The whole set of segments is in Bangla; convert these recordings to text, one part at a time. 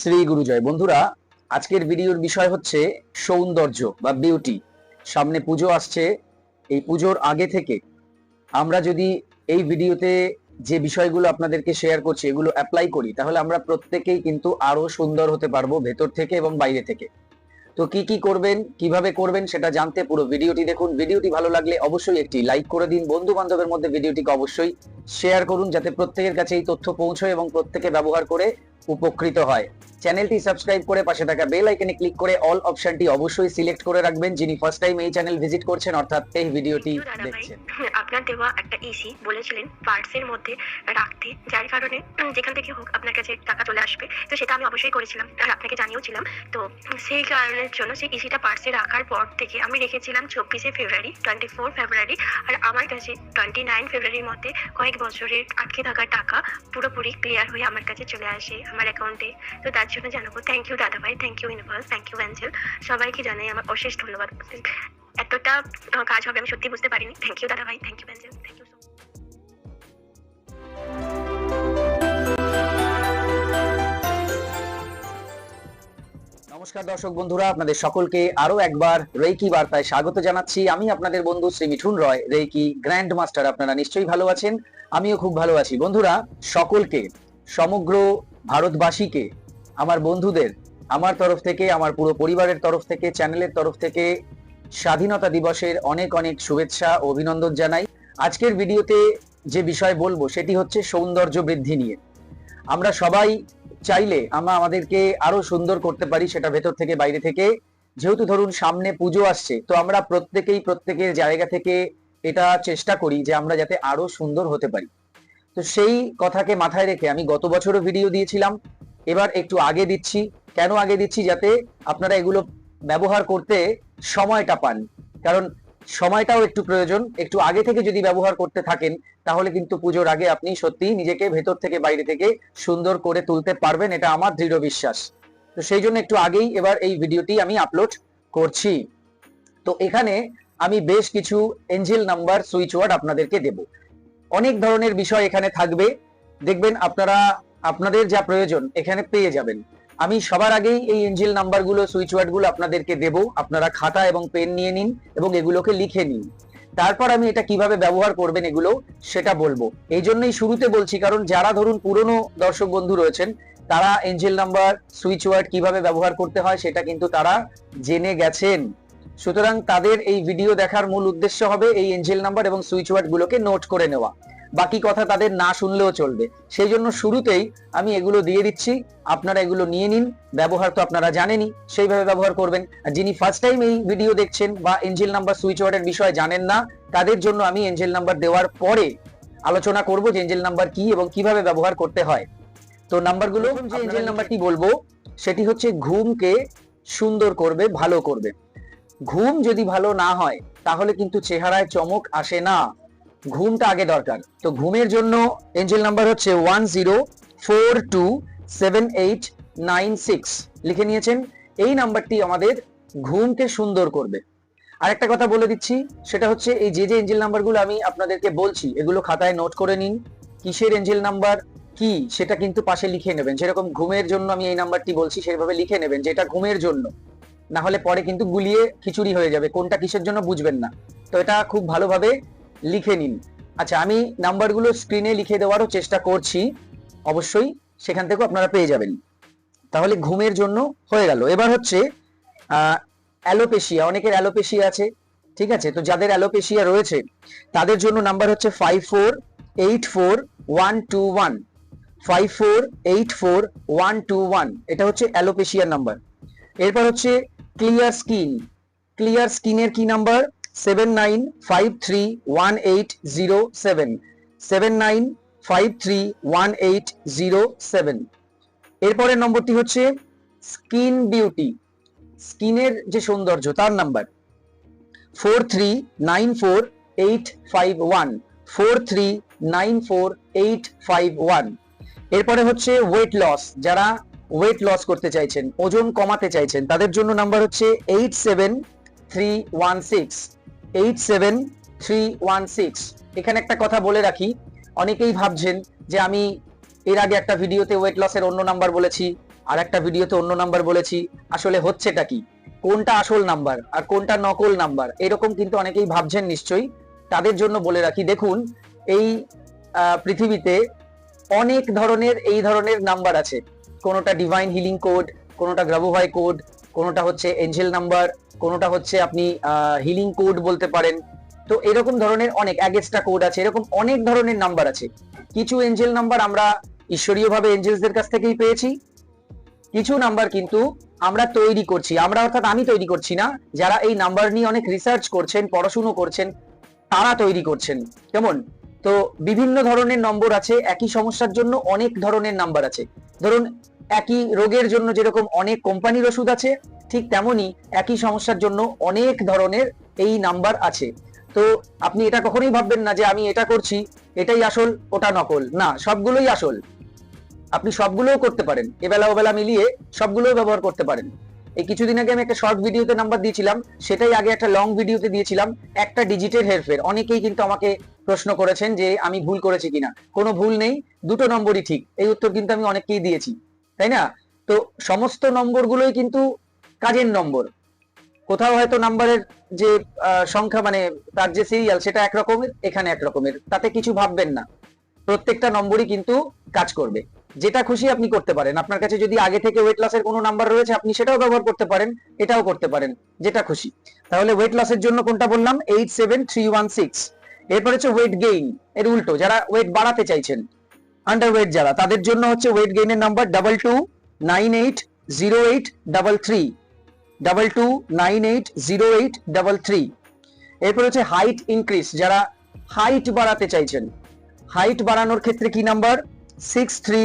শ্রী গুরুজয় বন্ধুরা, আজকের ভিডিওর বিষয় হচ্ছে সৌন্দর্য বা বিউটি সামনে পুজো আসছে, এই পুজোর আগে থেকে আমরা যদি এই ভিডিওতে যে বিষয়গুলো আপনাদেরকে শেয়ার করছি, এগুলো অ্যাপ্লাই করি, তাহলে আমরা প্রত্যেকেই কিন্তু আরও সুন্দর হতে পারব ভেতর থেকে এবং বাইরে থেকে। তো কি কি করবেন, কীভাবে করবেন সেটা জানতে পুরো ভিডিওটি দেখুন। ভিডিওটি ভালো লাগলে অবশ্যই একটি লাইক করে দিন। বন্ধু বান্ধবের মধ্যে ভিডিওটিকে অবশ্যই শেয়ার করুন, যাতে প্রত্যেকের কাছে এই তথ্য পৌঁছয় এবং প্রত্যেকে ব্যবহার করে উপকৃত হয়। চ্যানেলটি সাবস্ক্রাইব করে পাশে থাকা বেল আইকনে ক্লিক করে অল অপশনটি অবশ্যই সিলেক্ট করে রাখবেন যিনি ফার্স্ট টাইম এই চ্যানেল ভিজিট করছেন অর্থাৎ এই ভিডিওটি দেখছেন। আপনার দেওয়া একটা ইসি বলেছিলেন পার্টসের মধ্যে রাখতে যার কারণে যেখান থেকে হোক আপনার কাছে টাকা চলে আসবে তো সেটা আমি অবশ্যই করেছিলাম আর আপনাকে জানিয়েওছিলাম। তো সেই কারণের জন্য সেই ইসিটা পার্টসে রাখার পর থেকে আমি রেখেছিলাম চব্বিশে ফেব্রুয়ারি টোয়েন্টি ফোর ফেব্রুয়ারি আর আমার কাছে টোয়েন্টি নাইন ফেব্রুয়ারির মধ্যে কয়েক বছরের আটকে থাকা টাকা পুরোপুরি ক্লিয়ার হয়ে আমার কাছে চলে আসে। আমার অ্যাকাউন্টে তো তার জন্য জানাব থ্যাংক ইউ দাদাভাই thank you universe thank you angel সবাইকে জানাই আমার অশেষ ধন্যবাদ। এতটা কাজ হবে, আমি সত্যি বুঝতে পারিনি। থ্যাংক ইউ দাদাভাই thank you angel thank you নমস্কার দর্শক বন্ধুরা, আপনাদের সকলকে আরও একবার রেইকি বার্তায় স্বাগত জানাচ্ছি। আমি আপনাদের বন্ধু Shri Mithun Roy, reiki grand master আপনারা নিশ্চয়ই ভালো আছেন। আমিও খুব ভালো আছি। বন্ধুরা, সকলকে সমগ্র ভারতবাসীকে, আমার বন্ধুদের, আমার তরফ থেকে, আমার পুরো পরিবারের তরফ থেকে, চ্যানেলের তরফ থেকে স্বাধীনতা দিবসের অনেক অনেক শুভেচ্ছা ও অভিনন্দন জানাই। আজকের ভিডিওতে যে বিষয় বলব, সেটি হচ্ছে সৌন্দর্য বৃদ্ধি নিয়ে। আমরা সবাই চাইলে আমরা আমাদেরকে আরও সুন্দর করতে পারি সেটা ভেতর থেকে বাইরে থেকে। যেহেতু ধরুন সামনে পুজো আসছে, তো আমরা প্রত্যেকেই প্রত্যেকের জায়গা থেকে এটা চেষ্টা করি যে আমরা যাতে আরও সুন্দর হতে পারি। তো সেই কথাকে মাথায় রেখে আমি গত বছরও ভিডিও দিয়েছিলাম। এবার একটু আগে দিচ্ছি। কেন আগে দিচ্ছি? যাতে আপনারা এগুলো ব্যবহার করতে সময়টা পান। কারণ সময়টাও একটু প্রয়োজন। একটু আগে থেকে যদি ব্যবহার করতে থাকেন, তাহলে কিন্তু পুজোর আগে আপনি সত্যি নিজেকে ভেতর থেকে বাইরে থেকে সুন্দর করে তুলতে পারবেন। এটা আমার দৃঢ় বিশ্বাস। তো সেই জন্য একটু আগেই এবার এই ভিডিওটি আমি আপলোড করছি। তো এখানে আমি বেশ কিছু এঞ্জেল নাম্বার সুইচ ওয়ার্ড আপনাদেরকে দেব। অনেক ধরনের বিষয় এখানে থাকবে। দেখবেন আপনারা, আপনাদের যা প্রয়োজন, এখানে পেয়ে যাবেন। আমি সবার আগেই এই এঞ্জেল নাম্বারগুলো সুইচ ওয়ার্ডগুলো আপনাদেরকে দেব। আপনারা খাতা এবং পেন নিয়ে নিন এবং এগুলোকে লিখে নিন। তারপর আমি এটা কীভাবে ব্যবহার করবেন এগুলো, সেটা বলব। এই জন্যই শুরুতে বলছি, কারণ যারা ধরুন পুরনো দর্শক বন্ধু রয়েছেন, তারা এঞ্জেল নাম্বার সুইচ ওয়ার্ড কীভাবে ব্যবহার করতে হয়, সেটা কিন্তু তারা জেনে গেছেন। সুতরাং তাদের এই ভিডিও দেখার মূল উদ্দেশ্য হবে এই এঞ্জেল নাম্বার এবং সুইচ ওয়ার্ড গুলোকে নোট করে নেওয়া। বাকি কথা তাদের না শুনলেও চলবে। সেই জন্য শুরুতেই আমি এগুলো দিয়ে দিচ্ছি। আপনারা এগুলো নিয়ে নিন। ব্যবহার তো আপনারা জানেনই সেইভাবে ব্যবহার করবেন। আর যিনি ফার্স্ট টাইম এই ভিডিও দেখছেন বা এঞ্জেল নাম্বার সুইচ ওয়ার্ডের বিষয়ে জানেন না তাদের জন্য আমি এঞ্জেল নাম্বার দেওয়ার পরে আলোচনা করব যে এঞ্জেল নাম্বার কি এবং কীভাবে ব্যবহার করতে হয়। তো নাম্বারগুলো যে এঞ্জেল নাম্বারটি বলব সেটি হচ্ছে ঘুমকে সুন্দর করবে ভালো করবে। ঘুম যদি ভালো না হয়, তাহলে কিন্তু চেহারায় চমক আসে না। ঘুমটা আগে দরকার। তো ঘুমের জন্য এঞ্জেল নাম্বার হচ্ছে one zero four two seven eight nine six লিখে নিয়েছেন, এই নাম্বারটি আমাদের ঘুমকে সুন্দর করবে। আর একটা কথা বলে দিচ্ছি, সেটা হচ্ছে এই যে যে এঞ্জেল নাম্বারগুলো আমি আপনাদেরকে বলছি, এগুলো খাতায় নোট করে নিন, কিসের এঞ্জেল নাম্বার কি, সেটা কিন্তু পাশে লিখে নেবেন। যেরকম ঘুমের জন্য আমি এই নাম্বারটি বলছি, সেভাবে লিখে নেবেন, যেটা ঘুমের জন্য। না হলে পরে কিন্তু গুলিয়ে খিচুড়ি হয়ে যাবে। কোনটা কিসের জন্য বুঝবেন না। তো এটা খুব ভালোভাবে লিখে নিন। আচ্ছা আমি নাম্বারগুলো স্ক্রিনে লিখে দেওয়ারও চেষ্টা করছি। অবশ্যই সেখান থেকেও আপনারা পেয়ে যাবেন। তাহলে ঘুমের জন্য হয়ে গেল। এবার হচ্ছে অ্যালোপেশিয়া। অনেকের অ্যালোপেশিয়া আছে, ঠিক আছে? তো যাদের অ্যালোপেশিয়া রয়েছে, তাদের জন্য নাম্বার হচ্ছে five four eight four one two one five four eight four one two one এটা হচ্ছে অ্যালোপেশিয়ার নাম্বার। এরপর হচ্ছে ক্লিয়ার স্কিন ক্লিয়ার স্কিনের কি number seven nine five three one eight zero seven seven nine five three one eight zero seven এরপরের নম্বরটি হচ্ছে স্কিন বিউটি স্কিনের যে সৌন্দর্য, তার number four three nine four eight five one four three nine four eight five one এরপরে হচ্ছে ওয়েট লস যারা ওয়েট লস করতে চাইছেন, ওজন কমাতে চাইছেন, তাদের জন্য নাম্বার হচ্ছে eight seven three one six eight seven three one six এখানে একটা কথা বলে রাখি, অনেকেই ভাবছেন যে আমি এর আগে একটা ভিডিওতে ওয়েট লসের অন্য নাম্বার বলেছি, আর একটা ভিডিওতে অন্য নাম্বার বলেছি, আসলে হচ্ছেটা কি? কোনটা আসল নাম্বার আর কোনটা নকল নাম্বার এরকম কিন্তু অনেকেই ভাবছেন নিশ্চয়ই, তাদের জন্য বলে রাখি, দেখুন, এই পৃথিবীতে অনেক ধরনের, এই ধরনের নাম্বার আছে। কোনোটা ডিভাইন হিলিং কোড কোনোটা গ্রাবোভাই কোড কোনোটা হচ্ছে এঞ্জেল নাম্বার কোনোটা হচ্ছে আপনি হিলিং কোড বলতে পারেন। তো এরকম ধরনের অনেক অ্যাগেস্টা কোড আছে, এরকম অনেক ধরনের নাম্বার আছে। কিছু এঞ্জেল নাম্বার আমরা ঈশ্বরীয়ভাবে এঞ্জেলসদের কাছ থেকেই পেয়েছি। কিছু নাম্বার কিন্তু আমরা তৈরি করছি, আমরা অর্থাৎ আমি তৈরি করছি না, যারা এই নাম্বার নিয়ে অনেক রিসার্চ করছেন, পড়াশুনো করছেন, তারা তৈরি করছেন। কেমন? তো বিভিন্ন ধরনের নম্বর আছে, একই সমস্যার জন্য অনেক ধরনের নাম্বার আছে। ধরুন একই রোগের জন্য যেরকম অনেক কোম্পানির ওষুধ আছে, ঠিক তেমনি একই সমস্যার জন্য অনেক ধরনের এই নাম্বার আছে। তো আপনি এটা কখনোই ভাববেন না যে আমি এটা করছি, এটাই আসল, ওটা নকল। না, সবগুলোই আসল। আপনি সবগুলোও করতে পারেন। এবেলা ওবেলা মিলিয়ে সবগুলোও ব্যবহার করতে পারেন। এই কিছুদিন আগে আমি একটা শর্ট ভিডিওতে নাম্বার দিয়েছিলাম, সেটাই আগে একটা লং ভিডিওতে দিয়েছিলাম, একটা ডিজিটের হেরফের অনেকেই কিন্তু আমাকে প্রশ্ন করেছেন যে আমি ভুল করেছি কিনা। কোনো ভুল নেই, দুটো নম্বরই ঠিক। এই উত্তর কিন্তু আমি অনেককেই দিয়েছি। তাই না? তো সমস্ত নম্বরগুলোই কিন্তু কাজের নম্বর। কোথাও হয়তো নাম্বারের যে সংখ্যা মানে তার যে সিরিয়াল সেটা একরকমের, এখানে একরকমের। তাতে কিছু ভাববেন না। প্রত্যেকটা নম্বরই কিন্তু কাজ করবে। যেটা খুশি আপনি করতে পারেন। আপনার কাছে যদি আগে থেকে ওয়েট লসের কোনো নাম্বার রয়েছে, আপনি সেটাও ব্যবহার করতে পারেন, এটাও করতে পারেন, যেটা খুশি। তাহলে ওয়েট লসের জন্য কোনটা বললাম? Eight seven three one six এরপর হচ্ছে ওয়েট গেইন এর উল্টো। যারা ওয়েট বাড়াতে চাইছেন আন্ডার ওয়েট যারা, তাদের জন্য হচ্ছে weight গেইনের number double two nine eight zero eight double three double two nine eight zero eight double three এরপর হচ্ছে হাইট ইনক্রিজ যারা হাইট বাড়াতে চাইছেন হাইট বাড়ানোর ক্ষেত্রে কি number six three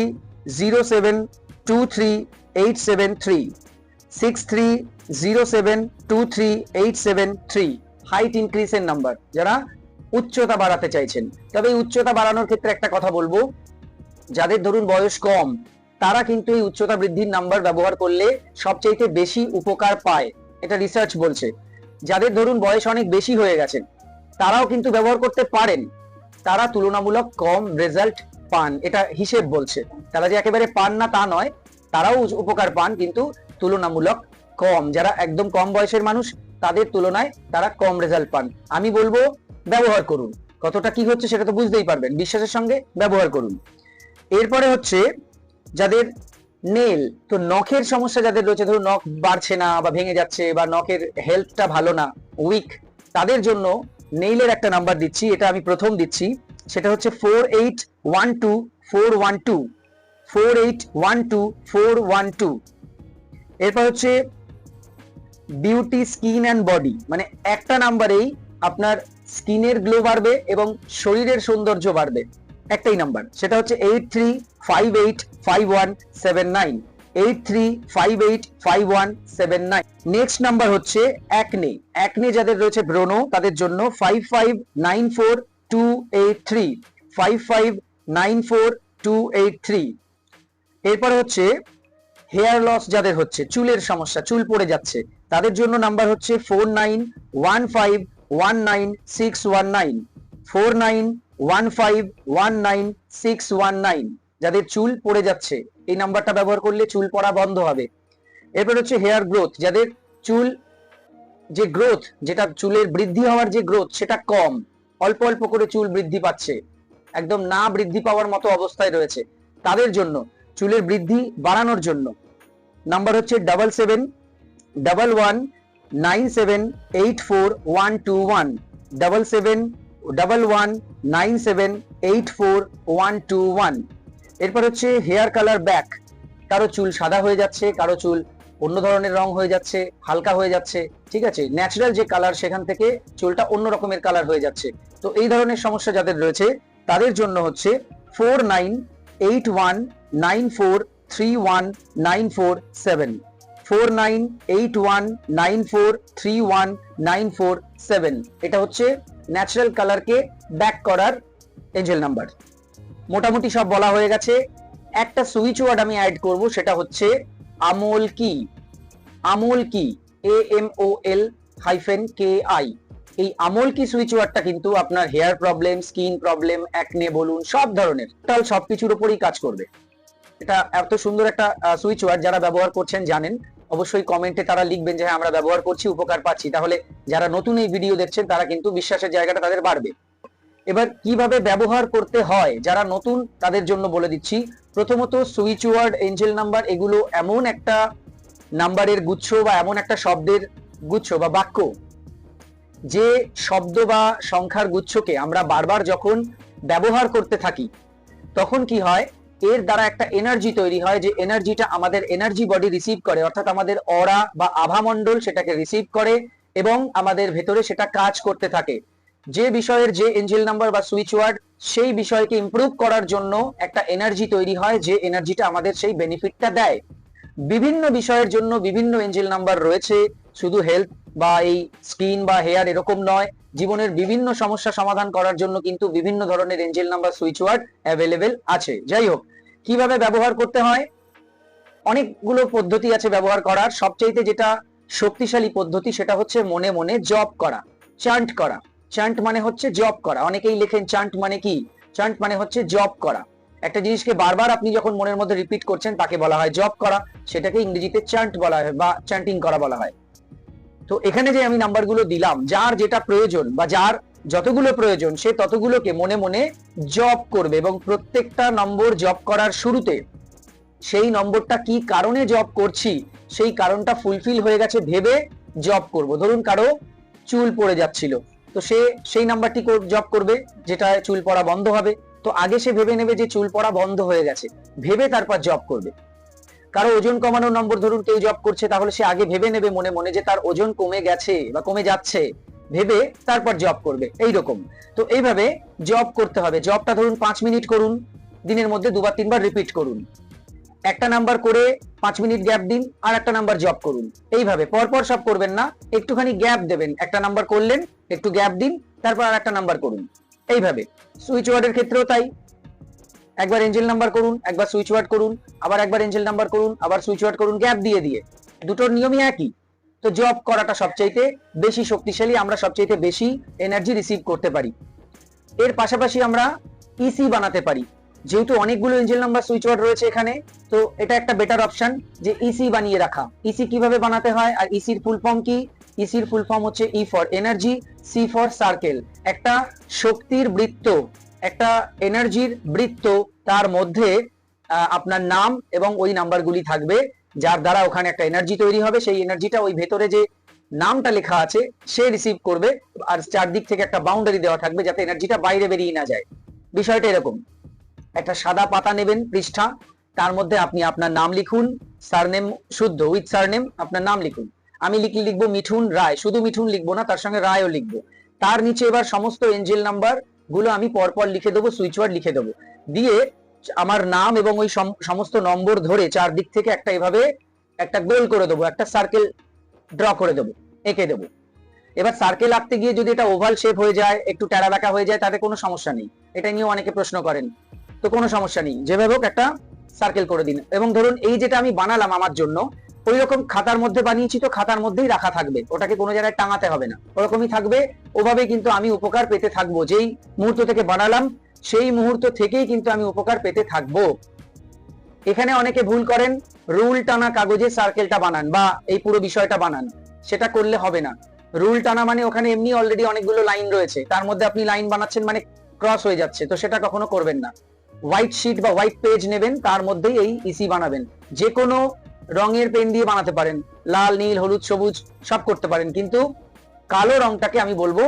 zero seven two three eight seven three six three zero seven two three eight seven three height ইনক্রিজের number যারা উচ্চতা বাড়াতে চাইছেন। তবে এই উচ্চতা বাড়ানোর ক্ষেত্রে একটা কথা বলব যাদের ধরুন বয়স কম, তারা কিন্তু এই উচ্চতা বৃদ্ধির নাম্বার ব্যবহার করলে সবচেয়ে বেশি উপকার পায়, এটা রিসার্চ বলছে। যাদের ধরুন বয়স অনেক বেশি হয়ে গেছেন তারাও কিন্তু ব্যবহার করতে পারেন। তারা তুলনামূলক কম রেজাল্ট পান, এটা হিসেব বলছে। তারা যে একেবারে পান না তা নয়, তারাও উপকার পান, কিন্তু তুলনামূলক কম। যারা একদম কম বয়সের মানুষ, তাদের তুলনায় তারা কম রেজাল্ট পান। আমি বলব, ব্যবহার করুন। কতটা কি হচ্ছে সেটা তো বুঝতেই পারবেন। বিশ্বাসের সঙ্গে ব্যবহার করুন। এরপরে হচ্ছে যাদের নেল তো নখের সমস্যা যাদের রয়েছে, ধরুন নখ বাড়ছে না বা ভেঙে যাচ্ছে বা নখের হেলথটা ভালো না উইক তাদের জন্য নেইলের একটা নাম্বার দিচ্ছি, এটা আমি প্রথম দিচ্ছি, সেটা হচ্ছে four eight one two four one two four eight one two four one two এরপর হচ্ছে বিউটি স্কিন অ্যান্ড বডি মানে একটা নাম্বারেই আপনার স্কিনের গ্লো বাড়বে এবং শরীরের সৌন্দর্য বাড়বে। একটাই নাম্বার সেটা হচ্ছে eight three five eight five one seven nine eight three five eight five one seven nine next number হচ্ছে অ্যাকনে অ্যাকনে যাদের রয়েছে ব্রোনো তাদের জন্য five five nine four two eight three five five nine four two eight three এরপর হচ্ছে হেয়ার লস যাদের হচ্ছে, চুলের সমস্যা, চুল পড়ে যাচ্ছে, তাদের জন্য নাম্বার হচ্ছে four nine one five one nine six one nine four nine one five one nine six one nine যাদের চুল পড়ে যাচ্ছে, এই নাম্বারটা ব্যবহার করলে চুল পড়া বন্ধ হবে। এরপর হচ্ছে হেয়ার গ্রোথ যাদের চুল, যে গ্রোথ যেটা চুলের বৃদ্ধি হওয়ার যে গ্রোথ সেটা কম। অল্প অল্প করে চুল বৃদ্ধি পাচ্ছে। একদম না বৃদ্ধি পাওয়ার মতো অবস্থায় রয়েছে। তাদের জন্য, চুলের বৃদ্ধি বাড়ানোর জন্য। নাম্বার হচ্ছে double seven double one nine seven eight four one two one double seven double one nine seven eight four one two one এরপর হচ্ছে হেয়ার কালার ব্যাক কারও চুল সাদা হয়ে যাচ্ছে, কারও চুল অন্য ধরনের রং হয়ে যাচ্ছে, হালকা হয়ে যাচ্ছে, ঠিক আছে? ন্যাচারাল যে কালার সেখান থেকে চুলটা অন্য রকমের কালার হয়ে যাচ্ছে। তো এই ধরনের সমস্যা যাদের রয়েছে, তাদের জন্য হচ্ছে four nine eight one nine four three one nine four seven four nine eight one nine four three one nine four seven এটা হচ্ছে ন্যাচারাল কালারকে ব্যাক করার এঞ্জেল নাম্বার মোটামুটি সব বলা হয়ে গেছে। একটা সুইচ ওয়ার্ড আমি অ্যাড করব, সেটা হচ্ছে আমল কি? আমল কি? A M O L hyphen K I এই আমল কি সুইচ ওয়ার্ডটা কিন্তু আপনার hair problem skin problem acne বলুন, সব ধরনের টোটাল সবকিছুর উপরই কাজ করবে। এটা এত সুন্দর একটা সুইচ ওয়ার্ড যারা ব্যবহার করছেন জানেন। অবশ্যই কমেন্টে তারা লিখবেন যে হ্যাঁ আমরা ব্যবহার করছি, উপকার পাচ্ছি। তাহলে যারা নতুন এই ভিডিও দেখছেন, তারা কিন্তু বিশ্বাসের জায়গাটা তাদের বাড়বে। এবার কীভাবে ব্যবহার করতে হয়? যারা নতুন, তাদের জন্য বলে দিচ্ছি। প্রথমত সুইচ ওয়ার্ড এঞ্জেল নাম্বার এগুলো এমন একটা নাম্বারের গুচ্ছ বা এমন একটা শব্দের গুচ্ছ বা বাক্য যে শব্দ বা সংখ্যার গুচ্ছকে আমরা বারবার যখন ব্যবহার করতে থাকি, তখন কি হয়? এর দ্বারা একটা এনার্জি তৈরি হয় যে এনার্জিটা আমাদের এনার্জি বডি রিসিভ করে। অর্থাৎ আমাদের অরা বা আভামণ্ডল সেটাকে রিসিভ করে এবং আমাদের ভেতরে সেটা কাজ করতে থাকে। যে বিষয়ের যে এঞ্জেল নাম্বার বা সুইচ ওয়ার্ড সেই বিষয়কে ইমপ্রুভ করার জন্য একটা এনার্জি তৈরি হয়, যে এনার্জিটা আমাদের সেই বেনিফিটটা দেয়। বিভিন্ন বিষয়ের জন্য বিভিন্ন এঞ্জেল নাম্বার রয়েছে। শুধু হেলথ বা এই স্কিন বা হেয়ার এরকম নয়। জীবনের বিভিন্ন সমস্যা সমাধান করার জন্য কিন্তু বিভিন্ন ধরনের angel number switch word available আছে। যাই হোক, কীভাবে ব্যবহার করতে হয়? অনেকগুলো পদ্ধতি আছে ব্যবহার করার। সবচাইতে যেটা শক্তিশালী পদ্ধতি সেটা হচ্ছে মনে মনে জব করা চান্ট করা। চান্ট মানে হচ্ছে জব করা। অনেকেই লেখেন চান্ট মানে কি? চান্ট মানে হচ্ছে জব করা। একটা জিনিসকে বারবার আপনি যখন মনের মধ্যে রিপিট করছেন, তাকে বলা হয় জব করা। সেটাকে ইংরেজিতে চান্ট বলা হয় বা চান্টিং করা বলা হয়। তো এখানে যে আমি নাম্বারগুলো দিলাম, যার যেটা প্রয়োজন বা যার যতগুলো প্রয়োজন, সে ততগুলোকে মনে মনে জব করবে এবং প্রত্যেকটা নম্বর জব করার শুরুতে সেই নম্বরটা কি কারণে জব করছি, সেই কারণটা ফুলফিল হয়ে গেছে ভেবে জব করব। ধরুন কারও চুল পড়ে যাচ্ছিল, তো সে সেই নাম্বারটি জব করবে যেটা চুল পড়া বন্ধ হবে। তো আগে সে ভেবে নেবে যে চুল পড়া বন্ধ হয়ে গেছে, ভেবে তারপর জব করবে। কারও ওজন কমানোর নম্বর ধরুন কেউ জব করছে, তাহলে সে আগে ভেবে নেবে মনে মনে যে তার ওজন কমে গেছে বা কমে যাচ্ছে। ভেবে তারপর জব করবে এই রকম তো এইভাবে জব করতে হবে। জবটা ধরুন পাঁচ মিনিট করুন, দিনের মধ্যে দুবার তিনবার রিপিট করুন। একটা নাম্বার করে পাঁচ মিনিট গ্যাপ দিন, আর একটা নাম্বার জব করুন। এইভাবে, পরপর সব করবেন না, একটুখানি গ্যাপ দেবেন। একটা নাম্বার করলেন, একটু গ্যাপ দিন, তারপর আর একটা নাম্বার করুন। এইভাবে। সুইচ ওয়ার্ডের ক্ষেত্রেও তাই। একবার এঞ্জেল নাম্বার করুন, একবার সুইচ ওয়ার্ড করুন, আবার একবার এঞ্জেল নাম্বার করুন, আবার সুইচ ওয়ার্ড করুন গ্যাপ দিয়ে দিয়ে। দুটোর নিয়মই একই। তো জব করাটা সবচাইতে বেশি শক্তিশালী, আমরা সবচাইতে বেশি এনার্জি রিসিভ করতে পারি। এর পাশাপাশি আমরা ইসি বানাতে পারি। যেহেতু অনেকগুলো এঞ্জেল নাম্বার সুইচ ওয়ার্ড রয়েছে এখানে, তো এটা একটা বেটার অপশন যে ইসি বানিয়ে রাখা। ইসি কীভাবে বানাতে হয় আর ইসির ফুল ফর্ম কি? ইসির ফুল ফর্ম হচ্ছে E for energy C for circle একটা শক্তির বৃত্ত একটা এনার্জির বৃত্ত তার মধ্যে আপনার নাম এবং ওই নাম্বারগুলি থাকবে, যার দ্বারা ওখানে একটা এনার্জি তৈরি হবে। সেই এনার্জিটা ওই ভেতরে যে নামটা লেখা আছে, সে রিসিভ করবে আর চারদিক থেকে একটা বাউন্ডারি দেওয়া থাকবে যাতে এনার্জিটা বাইরে বেরিয়ে না যায়। বিষয়টা এরকম। একটা সাদা পাতা নেবেন পৃষ্ঠা, তার মধ্যে আপনি আপনার নাম লিখুন সারনেম শুদ্ধ উইথ সারনেম আপনার নাম লিখুন। আমি লিখি, লিখব মিঠুন রায়। শুধু মিঠুন লিখব না, তার সঙ্গে রায়ও লিখব। তার নিচে এবার সমস্ত এঞ্জেল নাম্বার গুলো আমি পরপর লিখে দেবো সুইচ ওয়ার্ড লিখে দেবো। দিয়ে আমার নাম এবং ওই সমস্ত নম্বর ধরে চারদিক থেকে একটা এভাবে একটা গোল করে দেবো, একটা সার্কেল ড্র করে দেবো, এঁকে দেবো। এবার সার্কেল আঁকতে গিয়ে যদি এটা ওভাল শেপ হয়ে যায়, একটু টেরা বাঁকা হয়ে যায়, তাতে কোনো সমস্যা নেই। এটা নিয়ে অনেকে প্রশ্ন করেন। তো কোনো সমস্যা নেই। যেভাবে হোক একটা সার্কেল করে দিন। এবং ধরুন এই যেটা আমি বানালাম আমার জন্য ওই রকম খাতার মধ্যে বানিয়েছি তো, খাতার মধ্যেই রাখা থাকবে। ওটাকে কোনো জায়গায় টাঙাতে হবে না। ওরকমই থাকবে। ওভাবে কিন্তু আমি উপকার পেতে থাকব। যেই মুহূর্ত থেকে বানালাম, সেই মুহূর্ত থেকেই কিন্তু আমি উপকার পেতে থাকব। এখানে অনেকে ভুল করেন, রুল টানা কাগজে সার্কেলটা বানান বা এই পুরো বিষয়টা বানান। সেটা করলে হবে না। রুল টানা মানে ওখানে এমনি অলরেডি অনেকগুলো লাইন রয়েছে। তার মধ্যে আপনি লাইন বানাচ্ছেন মানে ক্রস হয়ে যাচ্ছে। তো সেটা কখনো করবেন না। হোয়াইট শিট বা হোয়াইট পেজ নেবেন, তার মধ্যেই এই ইসি বানাবেন। যে কোনো রঙের পেন দিয়ে বানাতে পারেন। লাল, নীল, হলুদ, সবুজ, সব করতে পারেন। কিন্তু কালো রংটাকে আমি বলব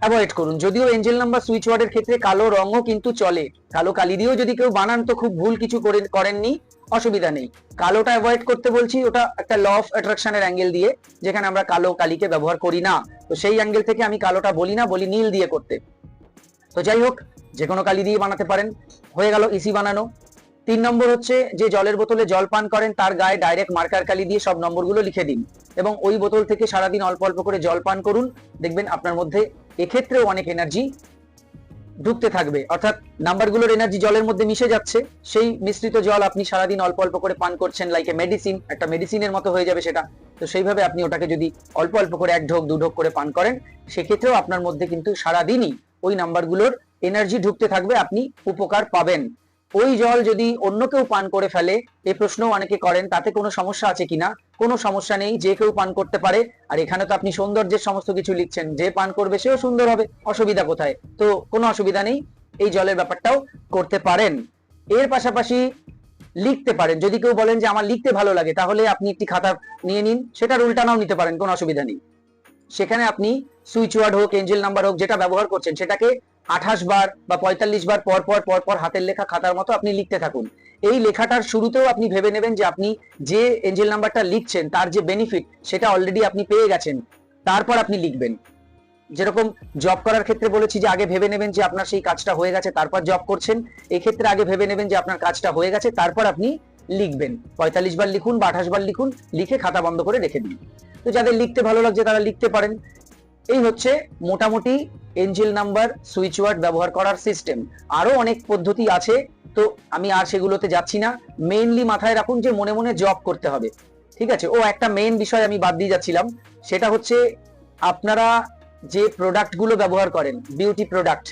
অ্যাভয়েড করুন। যদিও এঞ্জেল নাম্বার সুইচ ওয়ার্ডের ক্ষেত্রে কালো রঙও কিন্তু চলে। কালো কালি দিয়েও যদি কেউ বানান তো খুব ভুল কিছু করে করেননি, অসুবিধা নেই। কালোটা অ্যাভয়েড করতে বলছি, ওটা একটা ল অফ অ্যাট্রাকশনের অ্যাঙ্গেল দিয়ে, যেখানে আমরা কালো কালিকে ব্যবহার করি না। তো সেই অ্যাঙ্গেল থেকে আমি কালোটা বলি না, বলি নীল দিয়ে করতে। তো যাই হোক যে কোনো কালি দিয়ে বানাতে পারেন। হয়ে গেল ইসি বানানো। তিন নম্বর হচ্ছে যে জলের বোতলে জল পান করেন, তার গায়ে ডাইরেক্ট মার্কার কালি দিয়ে সব নম্বরগুলো লিখে দিন। এবং ওই বোতল থেকে সারাদিন অল্প অল্প করে জল পান করুন। দেখবেন আপনার মধ্যে এক্ষেত্রেও অনেক এনার্জি ঢুকতে থাকবে। অর্থাৎ নাম্বারগুলোর এনার্জি জলের মধ্যে মিশে যাচ্ছে। সেই মিশ্রিত জল আপনি সারাদিন অল্প অল্প করে পান করছেন লাইক এ মেডিসিন একটা মেডিসিনের মতো হয়ে যাবে সেটা। তো সেইভাবে আপনি ওটাকে যদি অল্প অল্প করে এক ঢোক, দু ঢোক করে পান করেন, সেক্ষেত্রেও আপনার মধ্যে কিন্তু সারাদিনই ওই নাম্বারগুলোর এনার্জি ঢুকতে থাকবে, আপনি উপকার পাবেন। ওই জল যদি অন্য কেউ পান করে ফেলে এই প্রশ্ন অনেকে করেন, তাতে কোনো সমস্যা আছে কিনা? কোনো সমস্যা নেই, যে কেউ পান করতে পারে। আর এখানে তো আপনি সৌন্দর্যের সমস্ত কিছু লিখছেন, যে পান করবে সেও সুন্দর হবে, অসুবিধা কোথায়? তো কোনো অসুবিধা নেই, এই জলের ব্যাপারটাও করতে পারেন। এর পাশাপাশি লিখতে পারেন, যদি কেউ বলেন যে আমার লিখতে ভালো লাগে, তাহলে আপনি একটি খাতা নিয়ে নিন, সেটার উল্টানাও নিতে পারেন, কোনো অসুবিধা নেই। সেখানে আপনি সুইচ ওয়ার্ড হোক, এঞ্জেল নাম্বার হোক, যেটা ব্যবহার করছেন, সেটাকে আঠাশ বার বা পঁয়তাল্লিশ বার পর পর পর পর হাতের লেখা খাতার মতো আপনি লিখতে থাকুন। এই লেখাটার শুরুতেও আপনি ভেবে নেবেন যে আপনি যে এঞ্জেল নাম্বারটা লিখছেন, তার যে বেনিফিট সেটা অলরেডি আপনি পেয়ে গেছেন। তারপর আপনি লিখবেন। যেরকম জব করার ক্ষেত্রে বলেছি যে আগে ভেবে নেবেন যে আপনার সেই কাজটা হয়ে গেছে, তারপর জব করছেন। এক্ষেত্রে আগে ভেবে নেবেন যে আপনার কাজটা হয়ে গেছে, তারপর আপনি লিখবেন। পঁয়তাল্লিশ বার লিখুন বা আঠাশ বার লিখুন, লিখে খাতা বন্ধ করে রেখে দিন। তো যাদের লিখতে ভালো লাগছে তারা লিখতে পারেন। এই হচ্ছে মোটামুটি এঞ্জেল নাম্বার সুইচ ওয়ার্ড ব্যবহার করার সিস্টেম আরও অনেক পদ্ধতি আছে, তো আমি আর সেগুলোতে যাচ্ছি না। মেইনলি মাথায় রাখুন যে মনে মনে জব করতে হবে। ঠিক আছে? ও একটা মেইন বিষয় আমি বাদ দিয়ে যাচ্ছিলাম। সেটা হচ্ছে আপনারা যে প্রোডাক্টগুলো ব্যবহার করেন বিউটি প্রোডাক্ট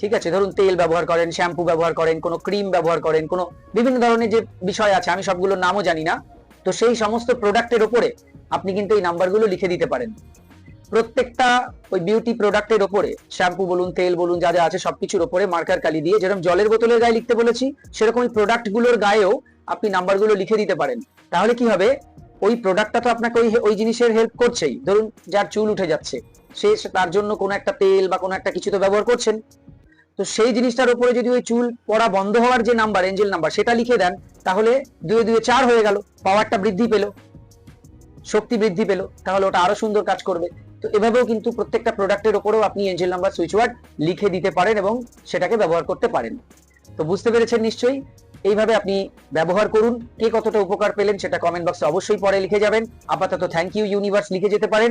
ঠিক আছে? ধরুন তেল ব্যবহার করেন শ্যাম্পু ব্যবহার করেন, কোনো ক্রিম ব্যবহার করেন, কোনো বিভিন্ন ধরনের যে বিষয় আছে, আমি সবগুলোর নামও জানি না। তো সেই সমস্ত প্রোডাক্টের ওপরে আপনি কিন্তু এই নাম্বারগুলো লিখে দিতে পারেন। প্রত্যেকটা ওই বিউটি প্রোডাক্টের ওপরে শ্যাম্পু বলুন, তেল বলুন, যা যা আছে সবকিছুর ওপরে মার্কার কালি দিয়ে, যেরকম জলের বোতলের গায়ে লিখতে বলেছি, সেরকম ওই প্রোডাক্টগুলোর গায়েও আপনি নাম্বারগুলো লিখে দিতে পারেন। তাহলে কি হবে? ওই প্রোডাক্টটা তো আপনাকে ওই ওই জিনিসের হেল্প করছেই। ধরুন, যার চুল উঠে যাচ্ছে, সে তার জন্য কোনো একটা তেল বা কোনো একটা কিছু তো ব্যবহার করছেন। তো সেই জিনিসটার উপরে যদি ওই চুল পড়া বন্ধ হওয়ার যে নাম্বার এঞ্জেল নাম্বার সেটা লিখে দেন, তাহলে দুয়ে দুয়ে চার হয়ে গেল পাওয়ারটা বৃদ্ধি পেল, শক্তি বৃদ্ধি পেল, তাহলে ওটা আরও সুন্দর কাজ করবে। তো এভাবেও কিন্তু প্রত্যেকটা প্রোডাক্টের ওপরেও আপনি এঞ্জেল নাম্বার সুইচ ওয়ার্ড লিখে দিতে পারেন এবং সেটাকে ব্যবহার করতে পারেন। তো বুঝতে পেরেছেন নিশ্চয়ই? এইভাবে আপনি ব্যবহার করুন। কে কতটা উপকার পেলেন সেটা কমেন্ট বক্সে অবশ্যই পরে লিখে যাবেন। আপাতত থ্যাংক ইউ ইউনিভার্স লিখে যেতে পারেন।